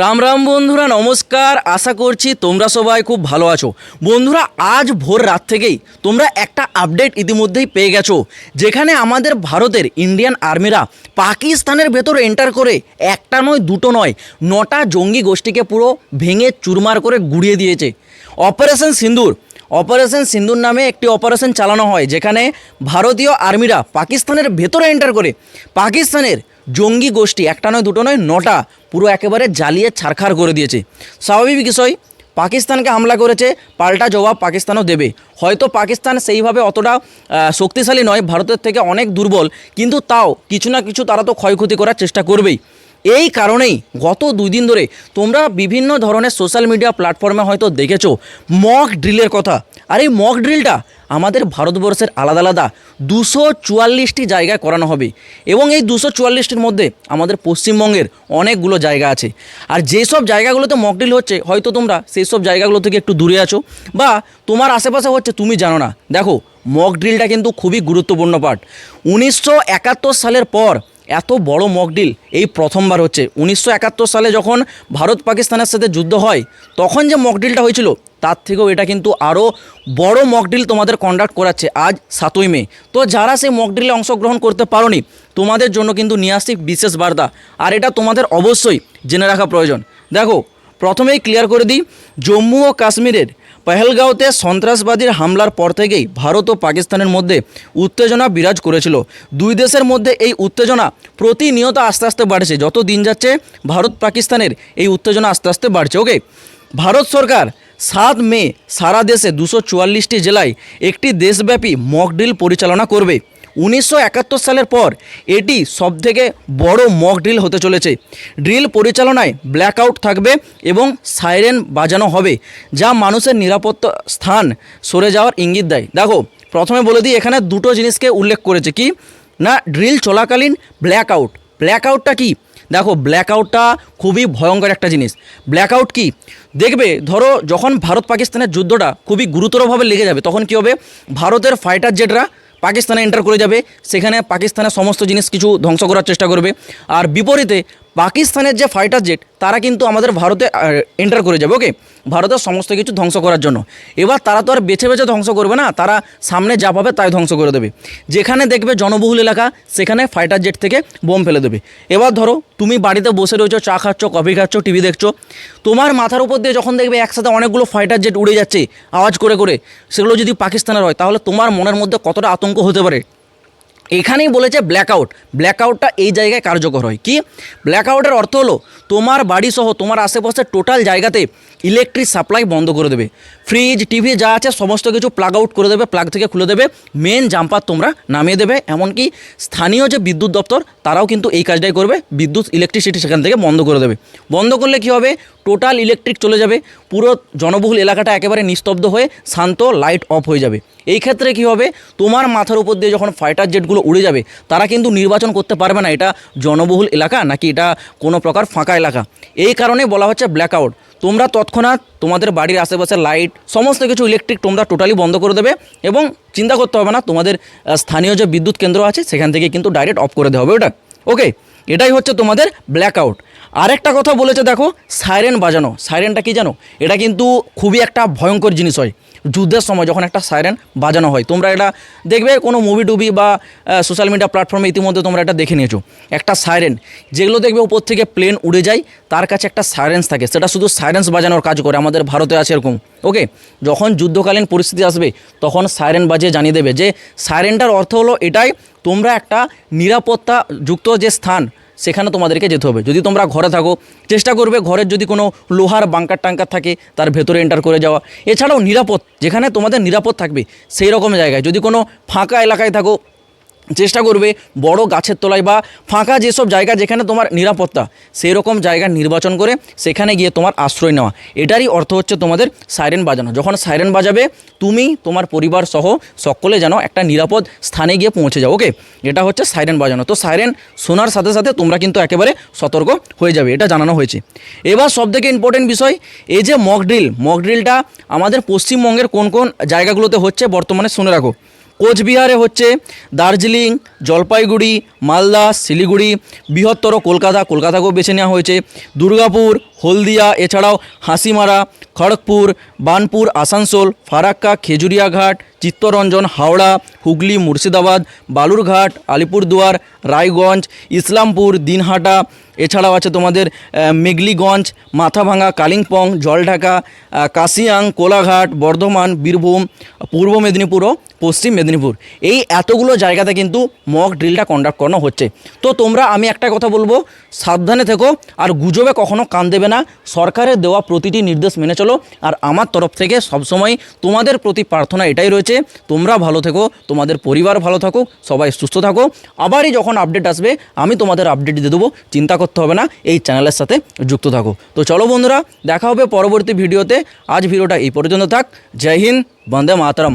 রাম রাম বন্ধুরা, নমস্কার। আশা করছি তোমরা সবাই খুব ভালো আছো। বন্ধুরা, আজ ভোর রাত থেকেই তোমরা একটা আপডেট ইতিমধ্যেই পেয়ে গেছো, যেখানে আমাদের ভারতের ইন্ডিয়ান আর্মিরা পাকিস্তানের ভেতর এন্টার করে, একটা নয়, দুটো নয়, নটা জঙ্গি গোষ্ঠীকে পুরো ভেঙে চুরমার করে গুড়িয়ে দিয়েছে। অপারেশন সিন্দুর অপারেশন সিন্দুর নামে একটি অপারেশন চালানো হয়, যেখানে ভারতীয় আর্মিরা পাকিস্তানের ভেতরে এন্টার করে, পাকিস্তানের জঙ্গি গোষ্ঠী, একটা নয়, দুটো নয়, নটা, পুরো একেবারে জ্বালিয়ে ছারখার করে দিয়েছে। স্বাভাবিক বিষয়, পাকিস্তানকে হামলা করেছে, পাল্টা জবাব পাকিস্তানও দেবে। হয়তো পাকিস্তান সেইভাবে অতটা শক্তিশালী নয়, ভারতের থেকে অনেক দুর্বল, কিন্তু তাও কিছু না কিছু তারা তো ক্ষয়ক্ষতি করার চেষ্টা করবেই। এই কারণেই গত দুই দিন ধরে তোমরা বিভিন্ন ধরনের সোশ্যাল মিডিয়া প্ল্যাটফর্মে হয়তো দেখেছ মক ড্রিলের কথা। আর এই মক ড্রিলটা আমাদের ভারতবর্ষের আলাদা আলাদা দুশো চুয়াল্লিশটি জায়গায় করানো হবে এবং এই দুশো চুয়াল্লিশটির মধ্যে আমাদের পশ্চিমবঙ্গের অনেকগুলো জায়গা আছে। আর যেসব জায়গাগুলোতে মক ড্রিল হচ্ছে, হয়তো তোমরা সেই সব জায়গাগুলো থেকে একটু দূরে আছো বা তোমার আশেপাশে হচ্ছে তুমি জানো না। দেখো মক ড্রিলটা কিন্তু খুবই গুরুত্বপূর্ণ পার্ট উনিশশো একাত্তর সালের পর এত বড় মকডিল এই প্রথমবার হচ্ছে। উনিশশো একাত্তর সালে যখন ভারত পাকিস্তানের সাথে যুদ্ধ হয়, তখন যে মকডিলটা হয়েছিল, তার থেকেও এটা কিন্তু আরও বড় মকডিল তোমাদের কন্ডাক্ট করাচ্ছে আজ সাতই মে। তো যারা সেই মকডিলে অংশগ্রহণ করতে পারোনি, তোমাদের জন্য কিন্তু নিয়ে আসছি বিশেষ বার্তা। আর এটা তোমাদের অবশ্যই জেনে রাখা প্রয়োজন। দেখো, প্রথমেই ক্লিয়ার করে দিই, জম্মু ও কাশ্মীরের পহেলগাঁওতে সন্ত্রাসবাদীর হামলার পর থেকেই ভারত ও পাকিস্তানের মধ্যে উত্তেজনা বিরাজ করেছিল। দুই দেশের মধ্যে এই উত্তেজনা প্রতিনিয়ত আস্তে আস্তে বাড়ছে। যত দিন যাচ্ছে, ভারত পাকিস্তানের এই উত্তেজনা আস্তে আস্তে বাড়ছে ওকে ভারত সরকার সাত মে সারা দেশে দুশো জেলায় একটি দেশব্যাপী মকড্রিল পরিচালনা করবে। উনিশশো একাত্তর সালের পর এটি সবথেকে বড় মক ড্রিল হতে চলেছে। ড্রিল পরিচালনায় ব্ল্যাকআউট থাকবে এবং সাইরেন বাজানো হবে, যা মানুষের নিরাপত্তা স্থান সরে যাওয়ার ইঙ্গিত দেয়। দেখো, প্রথমে বলে দিই, এখানে দুটো জিনিসকে উল্লেখ করেছে কি? না ড্রিল চলাকালীন ব্ল্যাকআউট ব্ল্যাকআউটটা কি? দেখো ব্ল্যাকআউটটা খুবই ভয়ঙ্কর একটা জিনিস। ব্ল্যাকআউট কি? দেখবে, ধরো, যখন ভারত পাকিস্তানের যুদ্ধটা খুবই গুরুতরভাবে লেগে যাবে, তখন কি হবে? ভারতের ফাইটার জেটরা পাকিস্তানে এন্টার করে যাবে। সেখানে পাকিস্তানের সমস্ত জিনিস কিছু ধ্বংস করার চেষ্টা করবে। আর বিপরীতে পাকিস্তানের যে ফাইটার জেট তারা কিন্তু আমাদের ভারতে এন্টার করে যাবে ওকে ভারতের সমস্ত কিছু ধ্বংস করার জন্য। এবার তারা তো আর বেছে বেছে ধ্বংস করবে না, তারা সামনে যা পাবে তাই ধ্বংস করে দেবে। যেখানে দেখবে জনবহুল এলাকা, সেখানে ফাইটার জেট থেকে বোম ফেলে দেবে। এবার ধরো, তুমি বাড়িতে বসে রয়েছো, চা খাচ্ছ কফি খাচ্ছ টিভি দেখছ। তোমার মাথার উপর দিয়ে যখন দেখবে একসাথে অনেকগুলো ফাইটার জেট উড়ে যাচ্ছে, আওয়াজ করে করে, সেগুলো যদি পাকিস্তানের হয়, তাহলে তোমার মনের মধ্যে কতটা আতঙ্ক হতে পারে? এখানেই বলেছে ব্ল্যাকআউট ব্ল্যাকআউটটা এই জায়গায় কার্যকর হয়। কি? ব্ল্যাকআউটের অর্থ হলো, তোমার বাড়িসহ তোমার আশেপাশের টোটাল জায়গাতে ইলেকট্রিক সাপ্লাই বন্ধ করে দেবে। ফ্রিজ টিভি যা আছে, সমস্ত কিছু প্লাগ আউট করে দেবে প্লাগ থেকে খুলে দেবে মেন জাম্পার তোমরা নামিয়ে দেবে, এমনকি স্থানীয় যে বিদ্যুৎ দপ্তর, তারাও কিন্তু এই কাজটাই করবে, বিদ্যুৎ ইলেকট্রিসিটি সেখান থেকে বন্ধ করে দেবে। বন্ধ করলে কি হবে? টোটাল ইলেকট্রিক চলে যাবে, পুরো জনবহুল এলাকাটা একেবারে নিস্তব্ধ হয়ে শান্ত লাইট অফ হয়ে যাবে। এই ক্ষেত্রে কি হবে? তোমার মাথার উপর দিয়ে যখন ফাইটার জেটগুলো উড়ে যাবে, তারা কিন্তু নির্বাচন করতে পারবে না, এটা জনবহুল এলাকা নাকি এটা কোনো প্রকার ফাঁকা এলাকা? এই কারণে বলা হচ্ছে ব্ল্যাকআউট তোমরা তৎক্ষণাৎ তোমাদের বাড়ির আশেপাশে লাইট সমস্ত কিছু ইলেকট্রিক তোমরা টোটালি বন্ধ করে দেবে এবং চিন্তা করতে হবে না, তোমাদের স্থানীয় যে বিদ্যুৎ কেন্দ্র আছে, সেখান থেকে কিন্তু ডাইরেক্ট অফ করে দেওয়া হবে, ওটা। ওকে এটাই হচ্ছে তোমাদের ব্ল্যাক আউট আরেকটা কথা বলেছে দেখো সাইরেন বাজানো। সাইরেনটা কি জানো? এটা কিন্তু খুবই একটা ভয়ঙ্কর জিনিস হয়। যুদ্ধের সময় যখন একটা সাইরেন বাজানো হয়, তোমরা এটা দেখবে কোনো মুভি টুভি বা সোশ্যাল মিডিয়া প্ল্যাটফর্মে ইতিমধ্যে তোমরা এটা দেখে নিয়েছো। একটা সাইরেন যেগুলো দেখবে উপর থেকে প্লেন উড়ে যায়, তার কাছে একটা সাইরেন্স থাকে। সেটা শুধু সাইরেন্স বাজানোর কাজ করে, আমাদের ভারতে আছে এরকম। ওকে যখন যুদ্ধকালীন পরিস্থিতি আসবে, তখন সাইরেন বাজিয়ে জানিয়ে দেবে যে সাইরেনটার অর্থ হলো এটাই, তোমরা একটা নিরাপত্তা যুক্ত যে স্থান সেখানে তোমাদেরকে যেতে হবে। যদি তোমরা ঘরে থাকো, চেষ্টা করবে ঘরের যদি কোনো লোহার বাঙ্কার টাঙ্কার থাকে, তার ভেতরে এন্টার করে যাওয়া। এছাড়াও নিরাপদ, যেখানে তোমাদের নিরাপদ থাকবে সেই রকম জায়গায়। যদি কোনো ফাঁকা এলাকায় থাকো চেষ্টা করবে বড় গাছের তলায় বা ফাঁকা যেসব জায়গা যেখানে তোমার নিরাপত্তা সেই রকম জায়গা নির্বাচন করে সেখানে গিয়ে তোমার আশ্রয় নেওয়া। এটারই অর্থ হচ্ছে তোমাদের সাইরেন বাজানো। যখন সাইরেন বাজাবে, তুমি, তোমার পরিবার সহ সকলে যেন একটা নিরাপদ স্থানে গিয়ে পৌঁছে যাও ওকে এটা হচ্ছে সাইরেন বাজানো। তো সাইরেন শোনার সাথে সাথে তোমরা কিন্তু একেবারে সতর্ক হয়ে যাবে, এটা জানানো হয়েছে। এবার সবথেকে ইম্পর্টেন্ট বিষয়, এই যে মক ড্রিল মক ড্রিলটা আমাদের পশ্চিমবঙ্গের কোন কোন জায়গাগুলোতে হচ্ছে বর্তমানে শুনে রাখো। কোচবিহারে হচ্ছে দার্জিলিং, জলপাইগুড়ি, মালদা, শিলিগুড়ি, বৃহত্তর কলকাতা। কলকাতাকেও বেছে নেওয়া হয়েছে। দুর্গাপুর, হলদিয়া, এছাড়াও হাসিমারা, খড়গপুর, বানপুর, আসানসোল, ফারাক্কা, খেজুরিয়াঘাট, চিত্তরঞ্জন, হাওড়া, হুগলি, মুর্শিদাবাদ, বালুরঘাট, আলিপুরদুয়ার, রায়গঞ্জ, ইসলামপুর, দিনহাটা, এছাড়াও আছে তোমাদের মেঘলিগঞ্জ মাথাভাঙা কালিম্পং, জলঢাকা কাশিয়াং, কোলাঘাট, বর্ধমান, বীরভূম, পূর্ব মেদিনীপুর ও পশ্চিম মেদিনীপুর। এই এতগুলো জায়গাতে কিন্তু মক ড্রিলটা কন্ডাক্ট করানো হচ্ছে। তো তোমরা, আমি একটা কথা বলব, সাবধানে থেকো, আর গুজবে কখনো কান দেবে না। সরকারের দেওয়া প্রতিটি নির্দেশ মেনে চলো, আর আমার তরফ থেকে সবসময় তোমাদের প্রতি প্রার্থনা এটাই রয়েছে। তোমরা ভালো থেকো, তোমাদের পরিবার ভালো থাকুক, সবাই সুস্থ থাকো। আবারই যখন আপডেট আসবে, আমি তোমাদের আপডেট দিয়ে দেবো, চিন্তা করতে হবে না, এই চ্যানেলের সাথে যুক্ত থাকো। তো চলো বন্ধুরা, দেখা হবে পরবর্তী ভিডিওতে আজ ভিডিওটা এই পর্যন্ত থাক। জয় হিন্দ, বন্দে মাতরম।